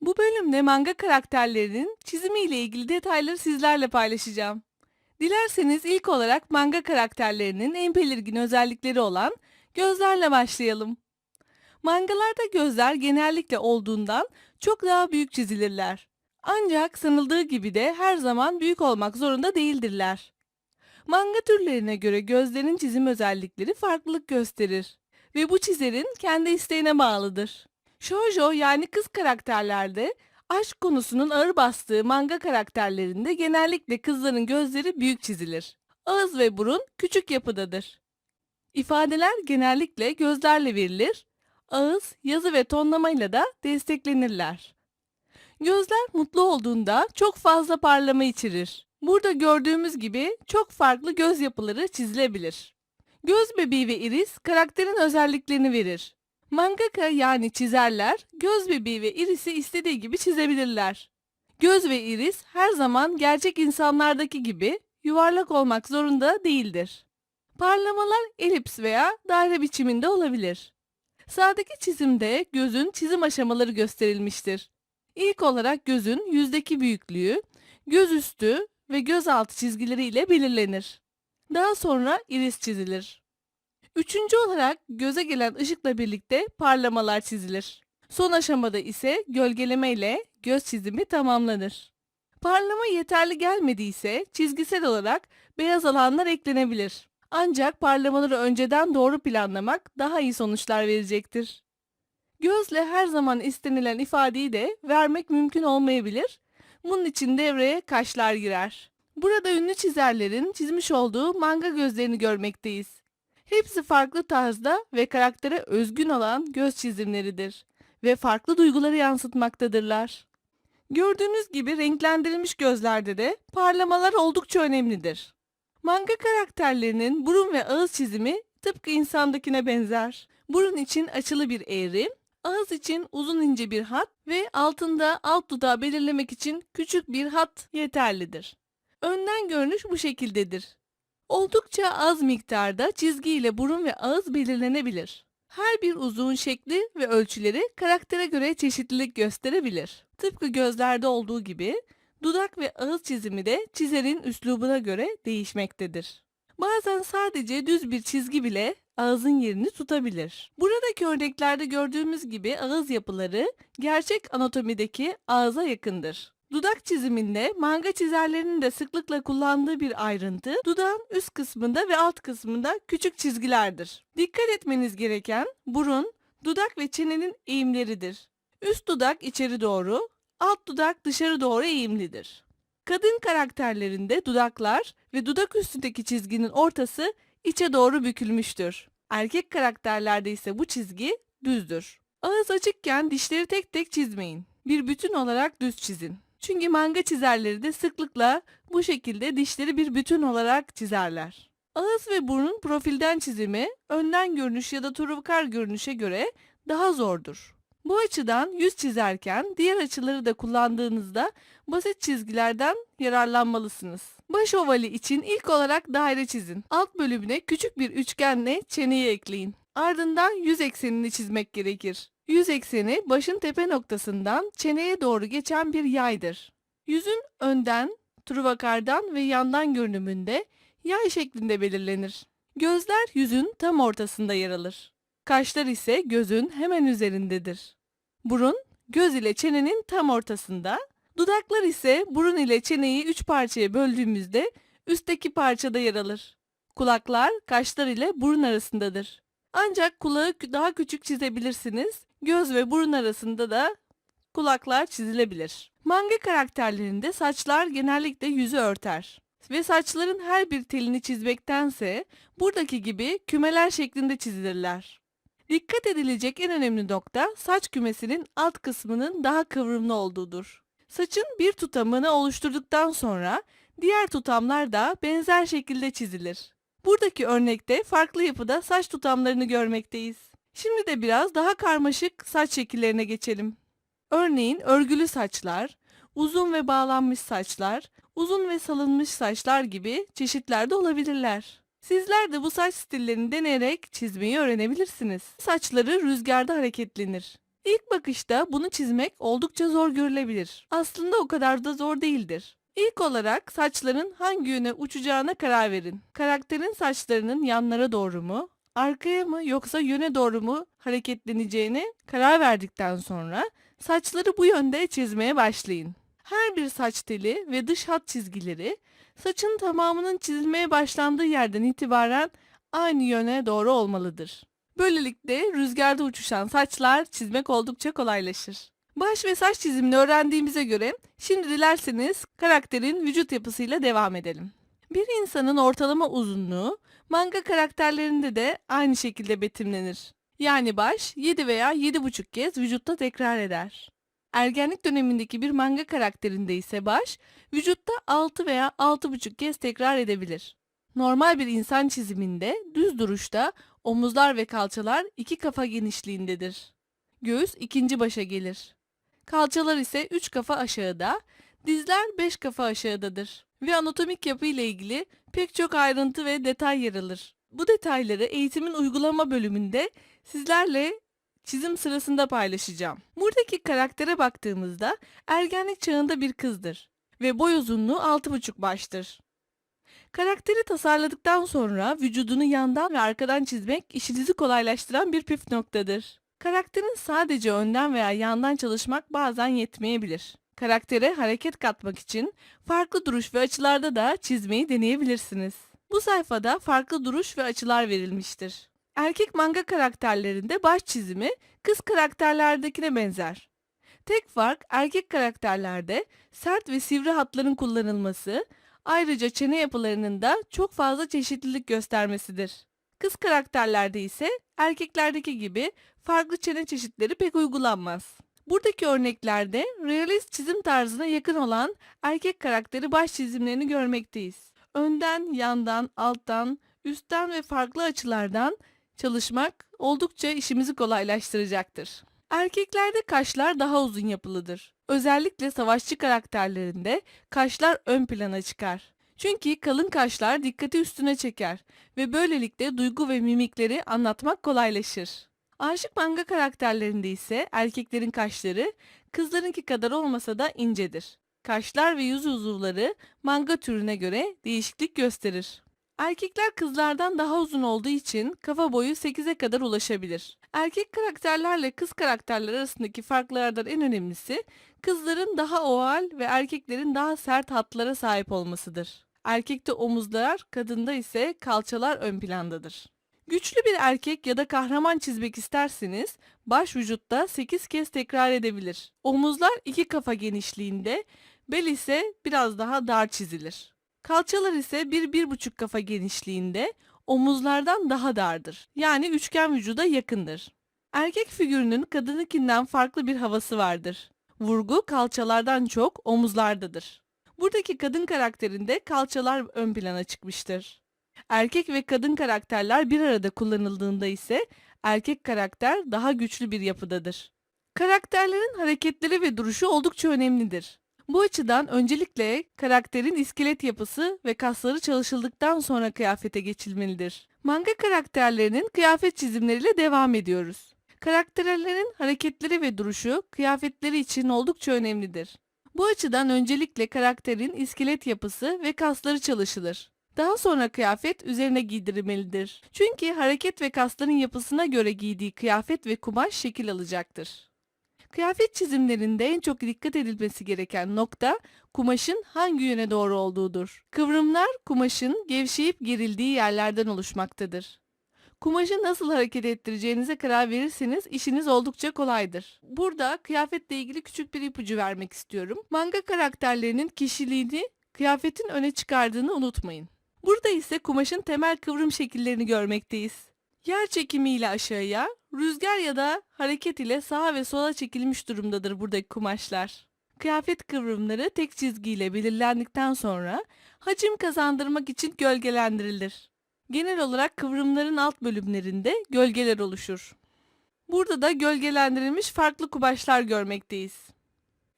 Bu bölümde manga karakterlerinin çizimiyle ilgili detayları sizlerle paylaşacağım. Dilerseniz ilk olarak manga karakterlerinin en belirgin özellikleri olan gözlerle başlayalım. Mangalarda gözler genellikle olduğundan çok daha büyük çizilirler. Ancak sanıldığı gibi de her zaman büyük olmak zorunda değildirler. Manga türlerine göre gözlerin çizim özellikleri farklılık gösterir ve bu çizerin kendi isteğine bağlıdır. Shoujo yani kız karakterlerde aşk konusunun ağır bastığı manga karakterlerinde genellikle kızların gözleri büyük çizilir. Ağız ve burun küçük yapıdadır. İfadeler genellikle gözlerle verilir. Ağız, yazı ve tonlamayla da desteklenirler. Gözler mutlu olduğunda çok fazla parlama içerir. Burada gördüğümüz gibi çok farklı göz yapıları çizilebilir. Göz bebeği ve iris karakterin özelliklerini verir. Mangaka yani çizerler göz bebeği ve irisi istediği gibi çizebilirler. Göz ve iris her zaman gerçek insanlardaki gibi yuvarlak olmak zorunda değildir. Parlamalar elips veya daire biçiminde olabilir. Sağdaki çizimde gözün çizim aşamaları gösterilmiştir. İlk olarak gözün yüzdeki büyüklüğü, göz üstü ve göz altı çizgileri ile belirlenir. Daha sonra iris çizilir. Üçüncü olarak göze gelen ışıkla birlikte parlamalar çizilir. Son aşamada ise gölgeleme ile göz çizimi tamamlanır. Parlama yeterli gelmediyse çizgisel olarak beyaz alanlar eklenebilir. Ancak parlamaları önceden doğru planlamak daha iyi sonuçlar verecektir. Gözle her zaman istenilen ifadeyi de vermek mümkün olmayabilir. Bunun için devreye kaşlar girer. Burada ünlü çizerlerin çizmiş olduğu manga gözlerini görmekteyiz. Hepsi farklı tarzda ve karaktere özgün olan göz çizimleridir ve farklı duyguları yansıtmaktadırlar. Gördüğünüz gibi renklendirilmiş gözlerde de parlamalar oldukça önemlidir. Manga karakterlerinin burun ve ağız çizimi tıpkı insandakine benzer. Burun için açılı bir eğri, ağız için uzun ince bir hat ve altında alt dudağı belirlemek için küçük bir hat yeterlidir. Önden görünüş bu şekildedir. Oldukça az miktarda çizgi ile burun ve ağız belirlenebilir. Her bir uzun şekli ve ölçüleri karaktere göre çeşitlilik gösterebilir. Tıpkı gözlerde olduğu gibi dudak ve ağız çizimi de çizerin üslubuna göre değişmektedir. Bazen sadece düz bir çizgi bile ağzın yerini tutabilir. Buradaki örneklerde gördüğümüz gibi ağız yapıları gerçek anatomideki ağza yakındır. Dudak çiziminde manga çizerlerinin de sıklıkla kullandığı bir ayrıntı dudağın üst kısmında ve alt kısmında küçük çizgilerdir. Dikkat etmeniz gereken burun, dudak ve çenenin eğimleridir. Üst dudak içeri doğru, alt dudak dışarı doğru eğimlidir. Kadın karakterlerinde dudaklar ve dudak üstündeki çizginin ortası içe doğru bükülmüştür. Erkek karakterlerde ise bu çizgi düzdür. Ağız açıkken dişleri tek tek çizmeyin. Bir bütün olarak düz çizin. Çünkü manga çizerleri de sıklıkla bu şekilde dişleri bir bütün olarak çizerler. Ağız ve burnun profilden çizimi önden görünüş ya da turukar görünüşe göre daha zordur. Bu açıdan yüz çizerken diğer açıları da kullandığınızda basit çizgilerden yararlanmalısınız. Baş ovali için ilk olarak daire çizin. Alt bölümüne küçük bir üçgenle çeneyi ekleyin. Ardından yüz eksenini çizmek gerekir. Yüz ekseni başın tepe noktasından çeneye doğru geçen bir yaydır. Yüzün önden, truvakardan ve yandan görünümünde yay şeklinde belirlenir. Gözler yüzün tam ortasında yer alır. Kaşlar ise gözün hemen üzerindedir. Burun, göz ile çenenin tam ortasında, dudaklar ise burun ile çeneyi üç parçaya böldüğümüzde üstteki parçada yer alır. Kulaklar, kaşlar ile burun arasındadır. Ancak kulağı daha küçük çizebilirsiniz. Göz ve burun arasında da kulaklar çizilebilir. Manga karakterlerinde saçlar genellikle yüzü örter. Ve saçların her bir telini çizmektense buradaki gibi kümeler şeklinde çizilirler. Dikkat edilecek en önemli nokta saç kümesinin alt kısmının daha kıvrımlı olduğudur. Saçın bir tutamını oluşturduktan sonra diğer tutamlar da benzer şekilde çizilir. Buradaki örnekte farklı yapıda saç tutamlarını görmekteyiz. Şimdi de biraz daha karmaşık saç şekillerine geçelim. Örneğin örgülü saçlar, uzun ve bağlanmış saçlar, uzun ve salınmış saçlar gibi çeşitler de olabilirler. Sizler de bu saç stillerini deneyerek çizmeyi öğrenebilirsiniz. Saçları rüzgarda hareketlenir. İlk bakışta bunu çizmek oldukça zor görülebilir. Aslında o kadar da zor değildir. İlk olarak saçların hangi yöne uçacağına karar verin. Karakterin saçlarının yanlara doğru mu, arkaya mı yoksa yöne doğru mu hareketleneceğine karar verdikten sonra saçları bu yönde çizmeye başlayın. Her bir saç teli ve dış hat çizgileri saçın tamamının çizilmeye başlandığı yerden itibaren aynı yöne doğru olmalıdır. Böylelikle rüzgarda uçuşan saçlar çizmek oldukça kolaylaşır. Baş ve saç çizimini öğrendiğimize göre şimdi dilerseniz karakterin vücut yapısıyla devam edelim. Bir insanın ortalama uzunluğu manga karakterlerinde de aynı şekilde betimlenir. Yani baş 7 veya 7,5 kez vücutta tekrar eder. Ergenlik dönemindeki bir manga karakterinde ise baş vücutta 6 veya 6,5 kez tekrar edebilir. Normal bir insan çiziminde düz duruşta omuzlar ve kalçalar iki kafa genişliğindedir. Göğüs ikinci başa gelir. Kalçalar ise 3 kafa aşağıda, dizler 5 kafa aşağıdadır. Ve anatomik yapı ile ilgili pek çok ayrıntı ve detay yer alır. Bu detayları eğitimin uygulama bölümünde sizlerle çizim sırasında paylaşacağım. Buradaki karaktere baktığımızda ergenlik çağında bir kızdır ve boy uzunluğu 6,5 baştır. Karakteri tasarladıktan sonra vücudunu yandan ve arkadan çizmek işinizi kolaylaştıran bir püf noktadır. Karakterin sadece önden veya yandan çalışmak bazen yetmeyebilir. Karaktere hareket katmak için farklı duruş ve açılarda da çizmeyi deneyebilirsiniz. Bu sayfada farklı duruş ve açılar verilmiştir. Erkek manga karakterlerinde baş çizimi kız karakterlerdekine benzer. Tek fark erkek karakterlerde sert ve sivri hatların kullanılması, ayrıca çene yapılarının da çok fazla çeşitlilik göstermesidir. Kız karakterlerde ise erkeklerdeki gibi farklı çene çeşitleri pek uygulanmaz. Buradaki örneklerde realist çizim tarzına yakın olan erkek karakteri baş çizimlerini görmekteyiz. Önden, yandan, alttan, üstten ve farklı açılardan çalışmak oldukça işimizi kolaylaştıracaktır. Erkeklerde kaşlar daha uzun yapılıdır. Özellikle savaşçı karakterlerinde kaşlar ön plana çıkar. Çünkü kalın kaşlar dikkati üstüne çeker ve böylelikle duygu ve mimikleri anlatmak kolaylaşır. Aşık manga karakterlerinde ise erkeklerin kaşları kızlarınki kadar olmasa da incedir. Kaşlar ve yüz uzuvları manga türüne göre değişiklik gösterir. Erkekler kızlardan daha uzun olduğu için kafa boyu 8'e kadar ulaşabilir. Erkek karakterlerle kız karakterler arasındaki farklardan en önemlisi kızların daha oval ve erkeklerin daha sert hatlara sahip olmasıdır. Erkekte omuzlar, kadında ise kalçalar ön plandadır. Güçlü bir erkek ya da kahraman çizmek isterseniz baş vücutta 8 kez tekrar edebilir. Omuzlar iki kafa genişliğinde, bel ise biraz daha dar çizilir. Kalçalar ise 1-1,5 kafa genişliğinde, omuzlardan daha dardır. Yani üçgen vücuda yakındır. Erkek figürünün kadınınkinden farklı bir havası vardır. Vurgu kalçalardan çok omuzlardadır. Buradaki kadın karakterinde kalçalar ön plana çıkmıştır. Erkek ve kadın karakterler bir arada kullanıldığında ise erkek karakter daha güçlü bir yapıdadır. Karakterlerin hareketleri ve duruşu oldukça önemlidir. Bu açıdan öncelikle karakterin iskelet yapısı ve kasları çalışıldıktan sonra kıyafete geçilmelidir. Manga karakterlerinin kıyafet çizimleriyle devam ediyoruz. Karakterlerin hareketleri ve duruşu kıyafetleri için oldukça önemlidir. Bu açıdan öncelikle karakterin iskelet yapısı ve kasları çalışılır. Daha sonra kıyafet üzerine giydirilmelidir. Çünkü hareket ve kasların yapısına göre giydiği kıyafet ve kumaş şekil alacaktır. Kıyafet çizimlerinde en çok dikkat edilmesi gereken nokta kumaşın hangi yöne doğru olduğudur. Kıvrımlar kumaşın gevşeyip gerildiği yerlerden oluşmaktadır. Kumaşı nasıl hareket ettireceğinize karar verirseniz işiniz oldukça kolaydır. Burada kıyafetle ilgili küçük bir ipucu vermek istiyorum. Manga karakterlerinin kişiliğini kıyafetin öne çıkardığını unutmayın. Burada ise kumaşın temel kıvrım şekillerini görmekteyiz. Yer çekimiyle aşağıya, rüzgar ya da hareket ile sağa ve sola çekilmiş durumdadır buradaki kumaşlar. Kıyafet kıvrımları tek çizgiyle belirlendikten sonra hacim kazandırmak için gölgelendirilir. Genel olarak kıvrımların alt bölümlerinde gölgeler oluşur. Burada da gölgelendirilmiş farklı kumaşlar görmekteyiz.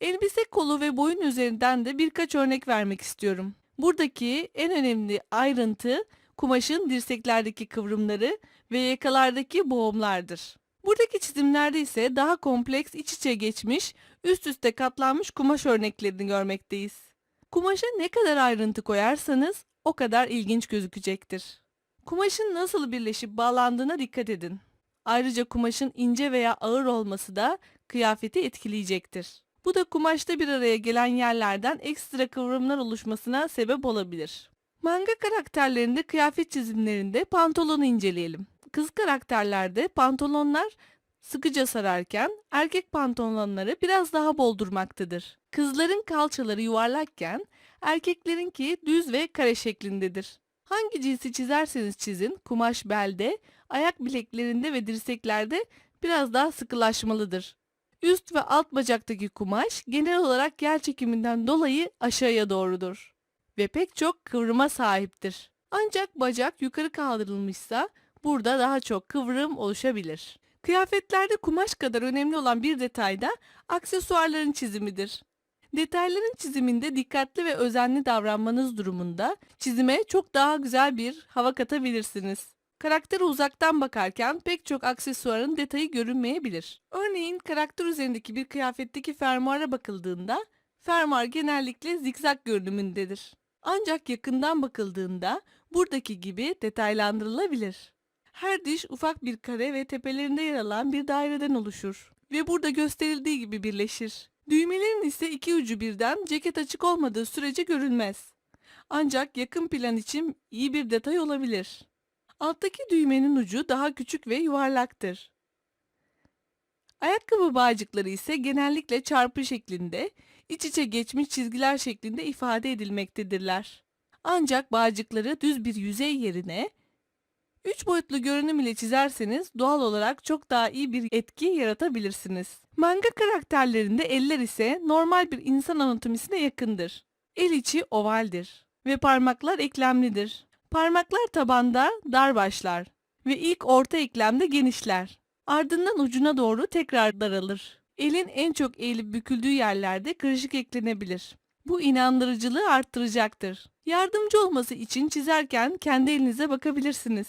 Elbise kolu ve boyun üzerinden de birkaç örnek vermek istiyorum. Buradaki en önemli ayrıntı kumaşın dirseklerdeki kıvrımları ve yakalardaki boğumlardır. Buradaki çizimlerde ise daha kompleks iç içe geçmiş, üst üste katlanmış kumaş örneklerini görmekteyiz. Kumaşa ne kadar ayrıntı koyarsanız o kadar ilginç gözükecektir. Kumaşın nasıl birleşip bağlandığına dikkat edin. Ayrıca kumaşın ince veya ağır olması da kıyafeti etkileyecektir. Bu da kumaşta bir araya gelen yerlerden ekstra kıvrımlar oluşmasına sebep olabilir. Manga karakterlerinde kıyafet çizimlerinde pantolonu inceleyelim. Kız karakterlerde pantolonlar sıkıca sararken erkek pantolonları biraz daha bol durmaktadır. Kızların kalçaları yuvarlakken erkeklerinki düz ve kare şeklindedir. Hangi cinsi çizerseniz çizin kumaş belde, ayak bileklerinde ve dirseklerde biraz daha sıkılaşmalıdır. Üst ve alt bacaktaki kumaş genel olarak yer çekiminden dolayı aşağıya doğrudur ve pek çok kıvrıma sahiptir. Ancak bacak yukarı kaldırılmışsa burada daha çok kıvrım oluşabilir. Kıyafetlerde kumaş kadar önemli olan bir detay da aksesuarların çizimidir. Detayların çiziminde dikkatli ve özenli davranmanız durumunda çizime çok daha güzel bir hava katabilirsiniz. Karaktere uzaktan bakarken pek çok aksesuarın detayı görünmeyebilir. Örneğin karakter üzerindeki bir kıyafetteki fermuara bakıldığında fermuar genellikle zikzak görünümündedir. Ancak yakından bakıldığında buradaki gibi detaylandırılabilir. Her diş ufak bir kare ve tepelerinde yer alan bir daireden oluşur ve burada gösterildiği gibi birleşir. Düğmelerin ise iki ucu birden ceket açık olmadığı sürece görülmez. Ancak yakın plan için iyi bir detay olabilir. Alttaki düğmenin ucu daha küçük ve yuvarlaktır. Ayakkabı bağcıkları ise genellikle çarpı şeklinde, iç içe geçmiş çizgiler şeklinde ifade edilmektedirler. Ancak bağcıkları düz bir yüzey yerine üç boyutlu görünüm ile çizerseniz doğal olarak çok daha iyi bir etki yaratabilirsiniz. Manga karakterlerinde eller ise normal bir insan anatomisine yakındır. El içi ovaldir ve parmaklar eklemlidir. Parmaklar tabanda dar başlar ve ilk orta eklemde genişler. Ardından ucuna doğru tekrar daralır. Elin en çok eğilip büküldüğü yerlerde kırışık eklenebilir. Bu inandırıcılığı arttıracaktır. Yardımcı olması için çizerken kendi elinize bakabilirsiniz.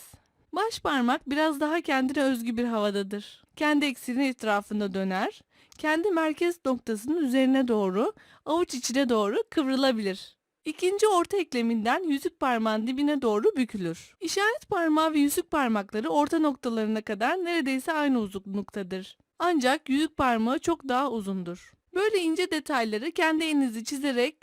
Baş parmak biraz daha kendine özgü bir havadadır. Kendi ekseni etrafında döner, kendi merkez noktasının üzerine doğru, avuç içine doğru kıvrılabilir. İkinci orta ekleminden yüzük parmağın dibine doğru bükülür. İşaret parmağı ve yüzük parmakları orta noktalarına kadar neredeyse aynı uzunluktadır. Ancak yüzük parmağı çok daha uzundur. Böyle ince detayları kendi elinizi çizerek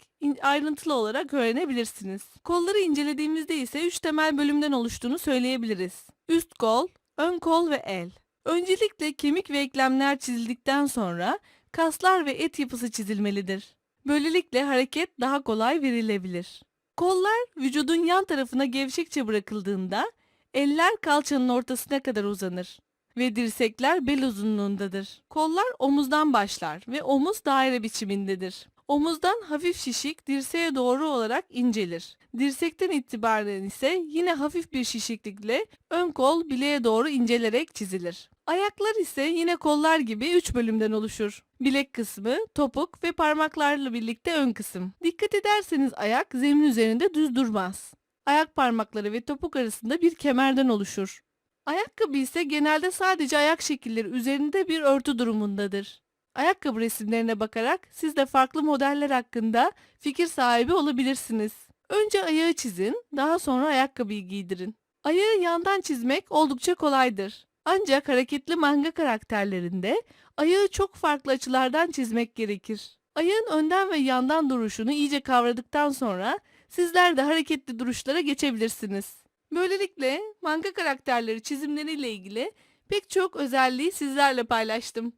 ayrıntılı olarak öğrenebilirsiniz. Kolları incelediğimizde ise 3 temel bölümden oluştuğunu söyleyebiliriz. Üst kol, ön kol ve el. Öncelikle kemik ve eklemler çizildikten sonra kaslar ve et yapısı çizilmelidir. Böylelikle hareket daha kolay verilebilir. Kollar vücudun yan tarafına gevşekçe bırakıldığında eller kalçanın ortasına kadar uzanır ve dirsekler bel uzunluğundadır. Kollar omuzdan başlar ve omuz daire biçimindedir. Omuzdan hafif şişik dirseğe doğru olarak incelir. Dirsekten itibaren ise yine hafif bir şişiklikle ön kol bileğe doğru incelerek çizilir. Ayaklar ise yine kollar gibi 3 bölümden oluşur. Bilek kısmı, topuk ve parmaklarla birlikte ön kısım. Dikkat ederseniz ayak zemin üzerinde düz durmaz. Ayak parmakları ve topuk arasında bir kemerden oluşur. Ayakkabı ise genelde sadece ayak şekilleri üzerinde bir örtü durumundadır. Ayakkabı resimlerine bakarak siz de farklı modeller hakkında fikir sahibi olabilirsiniz. Önce ayağı çizin, daha sonra ayakkabıyı giydirin. Ayağı yandan çizmek oldukça kolaydır. Ancak hareketli manga karakterlerinde ayağı çok farklı açılardan çizmek gerekir. Ayağın önden ve yandan duruşunu iyice kavradıktan sonra sizler de hareketli duruşlara geçebilirsiniz. Böylelikle manga karakterleri çizimleriyle ilgili pek çok özelliği sizlerle paylaştım.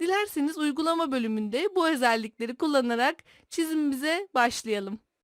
Dilerseniz uygulama bölümünde bu özellikleri kullanarak çizimimize başlayalım.